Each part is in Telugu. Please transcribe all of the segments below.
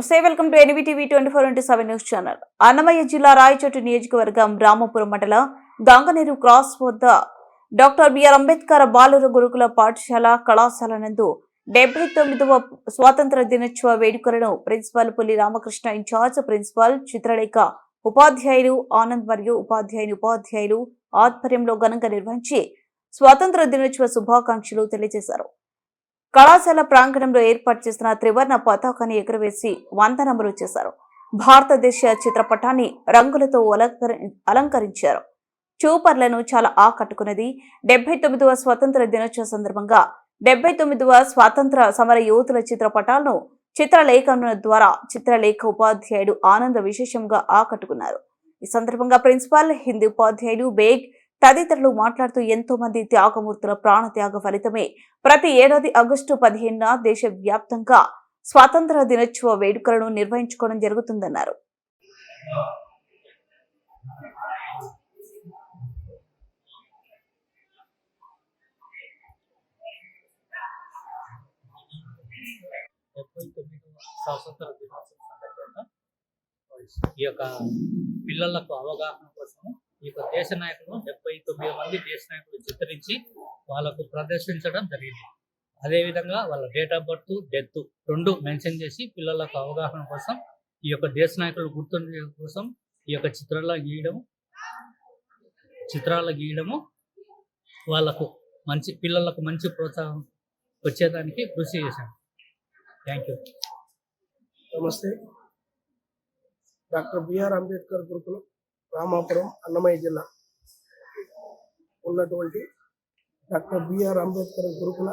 నమస్తే welcome to NVTV twenty four into seven news channel. Annamayya జిల్లా రాయచోటి నియోజకవర్గం రామపురం మండల గంగనీరు క్రాస్ వద్ద డాక్టర్ బిఆర్ అంబేద్కర్ బాలుర గురుకుల పాఠశాల కళాశాల నందు డెబ్బై తొమ్మిదవ స్వాతంత్ర దినోత్సవ వేడుకలను principal Pulli Ramakrishna in-charge principal Chitralekha ఉపాధ్యాయులు ఆనంద్ మరియు ఉపాధ్యాయుని ఉపాధ్యాయులు ఆధ్వర్యంలో ఘనంగా నిర్వహించి స్వాతంత్ర దినోత్సవ శుభాకాంక్షలు తెలియజేశారు. కళాశాల ప్రాంగణంలో ఏర్పాటు చేసిన త్రివర్ణ పతాకాన్ని ఎగురవేసి వందనములు చేశారు. భారతదేశ చిత్రపటాన్ని రంగులతో అలంకరించారు. చూపర్లను చాలా ఆకట్టుకున్నది. డెబ్బై తొమ్మిదవ స్వతంత్ర దినోత్సవ సందర్భంగా డెబ్బై తొమ్మిదవ స్వాతంత్ర సమర యోధుల చిత్రపటాలను చిత్రలేఖనం ద్వారా చిత్రలేఖ ఉపాధ్యాయుడు ఆనంద విశేషంగా ఆకట్టుకున్నారు. ఈ సందర్భంగా ప్రిన్సిపాల్ హిందీ ఉపాధ్యాయులు బేగ్ తదితరులు మాట్లాడుతూ ఎంతో మంది త్యాగమూర్తుల ప్రాణ త్యాగ ఫలితమే. ప్రతి ఏడాది ఆగస్టు పదిహేనున దేశవ్యాప్తంగా స్వాతంత్ర దినోత్సవ వేడుకలను నిర్వహించుకోవడం జరుగుతుందన్నారు. డెబ్బై తొమ్మిదవ స్వాతంత్ర దినోత్సవం సందర్భంగా ఈ యొక్క పిల్లలకు అవగాహన కోసం ఈ యొక్క దేశ నాయకులు డెబ్బై తొమ్మిది మంది దేశ నాయకులు చిత్రించి వాళ్ళకు ప్రదర్శించడం జరిగింది. అదేవిధంగా వాళ్ళ డేట్ ఆఫ్ బర్త్ డెత్ రెండు మెన్షన్ చేసి పిల్లలకు అవగాహన కోసం ఈ యొక్క దేశ నాయకులు గుర్తుండే కోసం ఈ యొక్క చిత్రాల గీయడం చిత్రాలు గీయడము వాళ్ళకు మంచి పిల్లలకు మంచి ప్రోత్సాహం వచ్చేదానికి కృషి చేశాను థ్యాంక్ యూ నమస్తే. డాక్టర్ బిఆర్ అంబేద్కర్ గురుకులం. రామాపురం అన్నమయ్య జిల్లా ఉన్నటువంటి డాక్టర్ బిఆర్ అంబేద్కర్ గురుకుల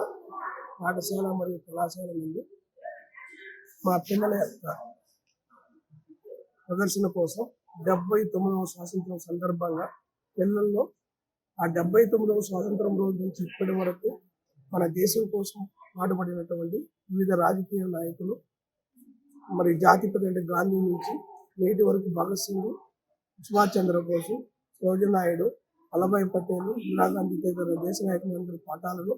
పాఠశాల మరియు కళాశాల నుండి మా పిల్లల యొక్క ప్రదర్శన కోసం డెబ్బై తొమ్మిదవ స్వాతంత్రం సందర్భంగా పిల్లల్లో ఆ డెబ్బై తొమ్మిదవ స్వాతంత్రం రోజు నుంచి ఇప్పటి వరకు మన దేశం కోసం పాటుపడినటువంటి వివిధ రాజకీయ నాయకులు మరి జాతిపతి అంటే గాంధీ నుంచి నేటి వరకు భగత్ సింగ్ సుభాష్ చంద్రబోసు నాయుడు వల్లభాయ్ పటేల్ ఇందిరాగాంధీ తదితర దేశ నాయకులందరి పాఠాలను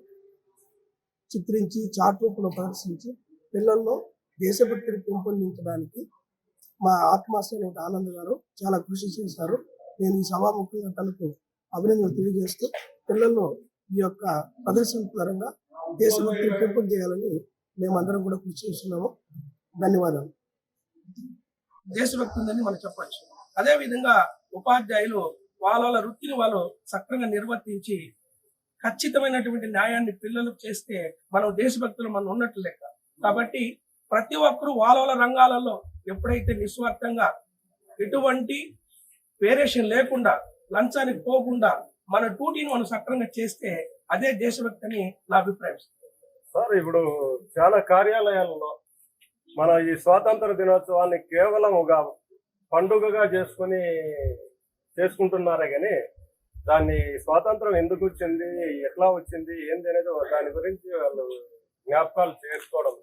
చిత్రించి చాట్ రూపంలో ప్రదర్శించి పిల్లల్లో దేశభక్తిని పెంపొందించడానికి మా ఆత్మాశ్రయ ఆనంద్ గారు చాలా కృషి చేశారు. నేను ఈ సభాముఖంగా తనకు అభినందనలు తెలియజేస్తూ పిల్లల్లో ఈ యొక్క ప్రదర్శన పరంగా దేశభక్తిని పెంపొందేయాలని మేమందరం కూడా కృషి చేస్తున్నాము. ధన్యవాదాలు. దేశభక్తి ఉందని మనం చెప్పచ్చు. అదే విధంగా ఉపాధ్యాయులు వాళ్ళ వాళ్ళ వృత్తిని వాళ్ళు సక్రంగా నిర్వర్తించి ఖచ్చితమైనటువంటి న్యాయాన్ని పిల్లలకు చేస్తే మనం దేశభక్తులు మనం ఉన్నట్లు లెక్క. కాబట్టి ప్రతి ఒక్కరూ వాళ్ళ వాళ్ళ రంగాలలో ఎప్పుడైతే నిస్వార్థంగా ఎటువంటి వేరియేషన్ లేకుండా లంచానికి పోకుండా మన డ్యూటీని మనం సక్రంగా చేస్తే అదే దేశభక్తి అని నా అభిప్రాయం. సార్ ఇప్పుడు చాలా కార్యాలయాల్లో మన ఈ స్వాతంత్ర దినోత్సవాన్ని కేవలం ఒక పండుగగా చేసుకుని చేసుకుంటున్నారే కానీ దాన్ని స్వాతంత్రం ఎందుకు వచ్చింది ఎట్లా వచ్చింది ఏంది అనేది దాని గురించి వాళ్ళు జ్ఞాపకాలు చేసుకోవడం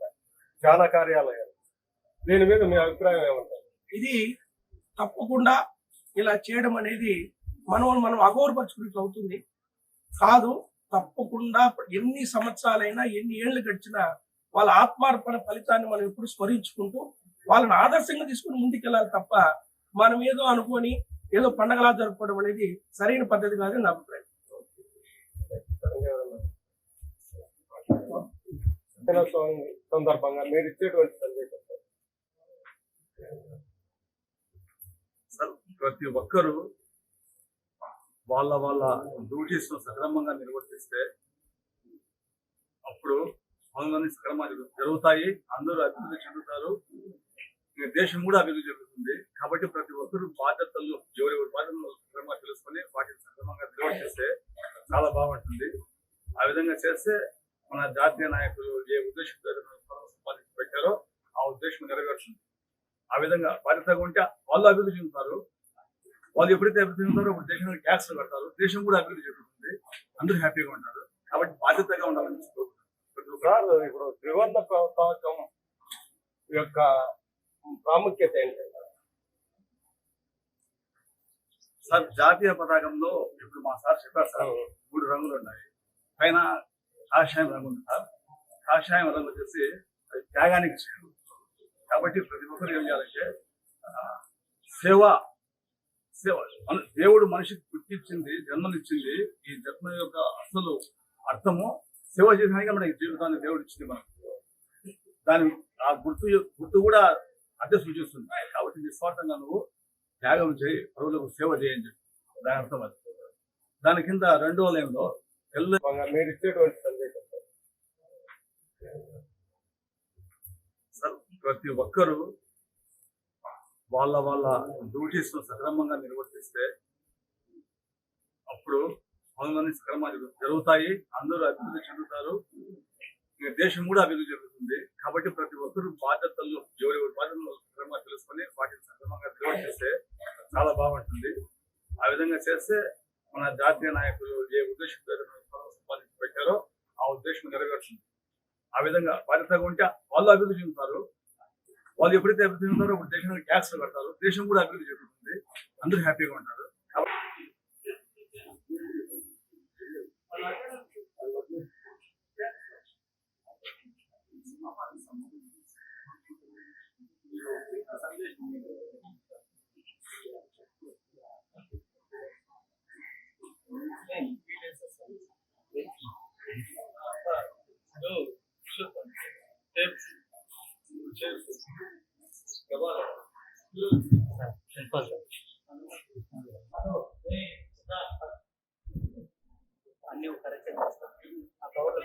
చాలా కార్యాలయాలు. దీని మీద మీ అభిప్రాయం ఏమంటారు? ఇది తప్పకుండా ఇలా చేయడం అనేది మనం మనం అగౌరపరచుకున్నట్లు అవుతుంది కాదు తప్పకుండా ఎన్ని సంవత్సరాలైనా ఎన్ని ఏళ్ళు గడిచినా వాళ్ళ ఆత్మార్పణ ఫలితాన్ని మనం ఎప్పుడు స్మరించుకుంటూ వాళ్ళని ఆదర్శంగా తీసుకుని ముందుకెళ్ళాలి తప్ప మనం ఏదో అనుకొని ఏదో పండగలా జరుపుకోవడం అనేది సరైన పద్ధతి కాదని నా అభిప్రాయం. సందర్భంగా మీరు ఇచ్చేటువంటి సందేశం. ప్రతి ఒక్కరూ వాళ్ళ వాళ్ళ డ్యూటీస్ సక్రమంగా నిర్వర్తిస్తే అప్పుడు పనులన్నీ సక్రమంగా జరుగు- జరుగుతాయి. అందరూ అభివృద్ధి చెందుతారు. ఇక దేశం కూడా అభివృద్ధి జరుగుతుంది కాబట్టి ప్రతి ఒక్కరు బాధ్యతలు ఎవరెవరి బాధ్యతలు క్రమంగా తెలుసుకొని వాటిని సక్రమంగా చేస్తే చాలా బాగుంటుంది. ఆ విధంగా చేస్తే మన జాతీయ నాయకులు ఏ ఉద్దేశంతో సంపాదించి పెట్టారో ఆ ఉద్దేశం నెరవేరుతుంది. ఆ విధంగా బాధ్యతగా ఉంటే వాళ్ళు అభివృద్ధి చెందుతారు. వాళ్ళు ఎప్పుడైతే అభివృద్ధి చెందుతారో అప్పుడు దేశంలో ట్యాక్స్ కడతారు. దేశం కూడా అభివృద్ధి చెందుతుంది. అందరూ హ్యాపీగా ఉంటారు. కాబట్టి బాధ్యతగా ఉండాలని కోరుకుంటున్నాను. ప్రతి ఇప్పుడు త్రివర్ణ పతాకం యొక్క ప్రాముఖ్యత ఏంటి సార్ జాతీయ పతాకంలో ఇప్పుడు మా సార్ చెప్పారు సార్ మూడు రంగులు ఉన్నాయి. పైన కాషాయం రంగు ఉంది సార్. కాషాయం రంగు వచ్చేసి అది త్యాగానికి చిహ్నం కాబట్టి ప్రతి ఒక్కరు ఏం చేయాలంటే సేవ సేవ మన- దేవుడు మనిషికి పుట్టించింది జన్మనిచ్చింది ఈ జన్మ యొక్క అసలు అర్థము సేవ చేయడానికి మనకి జీవితాన్ని దేవుడు ఇచ్చింది మనకు. దాని ఆ గుర్తు గుర్తు కూడా అదే సూచిస్తుంది కాబట్టి నిస్వార్థంగా నువ్వు త్యాగం చేయి పరువులకు సేవ చేయని చెప్పి దాని అర్థం అది. దాని కింద రెండో లైన్లో తెల్ల మీరు ఇచ్చేటువంటి సందేశం. సార్ ప్రతి ఒక్కరూ వాళ్ళ వాళ్ళ డ్యూటీస్ సక్రమంగా నిర్వర్తిస్తే అప్పుడు పనులన్నీ సక్రమంగా జరుగు- జరుగుతాయి. అందరూ అభివృద్ధి చెందుతారు. దేశం కూడా అభివృద్ధి జరుగుతుంది. కాబట్టి ప్రతి ఒక్కరు బాధ్యతల్లో ఎవరి బాధ్యతలు తెలుసుకొని వాటిని సక్రమంగా చేస్తే చాలా బాగుంటుంది. ఆ విధంగా చేస్తే మన జాతీయ నాయకులు ఏ ఉద్దేశంతో సంపాదించి పెట్టారో ఆ ఉద్దేశం నెరవేరుతుంది. ఆ విధంగా బాధ్యతగా ఉంటే వాళ్ళు అభివృద్ధి చెందుతారు. వాళ్ళు ఎప్పుడైతే అభివృద్ధి చెందుతారో అప్పుడు దేశానికి ట్యాక్స్ కడతారు. దేశం కూడా అభివృద్ధి చెందుతుంది. అందరూ హ్యాపీగా ఉంటారు ప్రిన్సిపల్ అన్ని కరెక్ట్ ఆ కవర్లో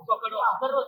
ఒక్కొక్కడు వస్తారు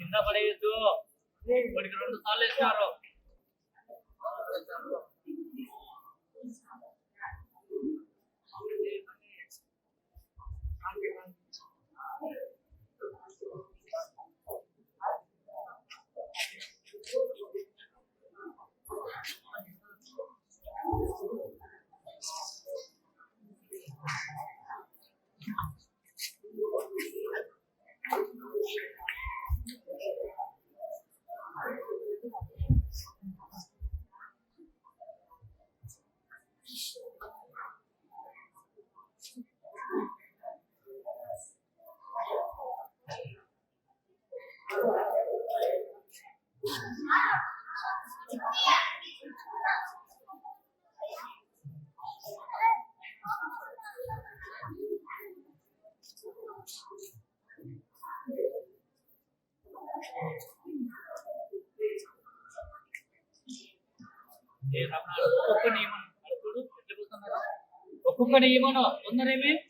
కింద పడేయద్దు వాడికి రెండు సార్లు వేసినారు ఏ రమణ, ఒక్కొక్క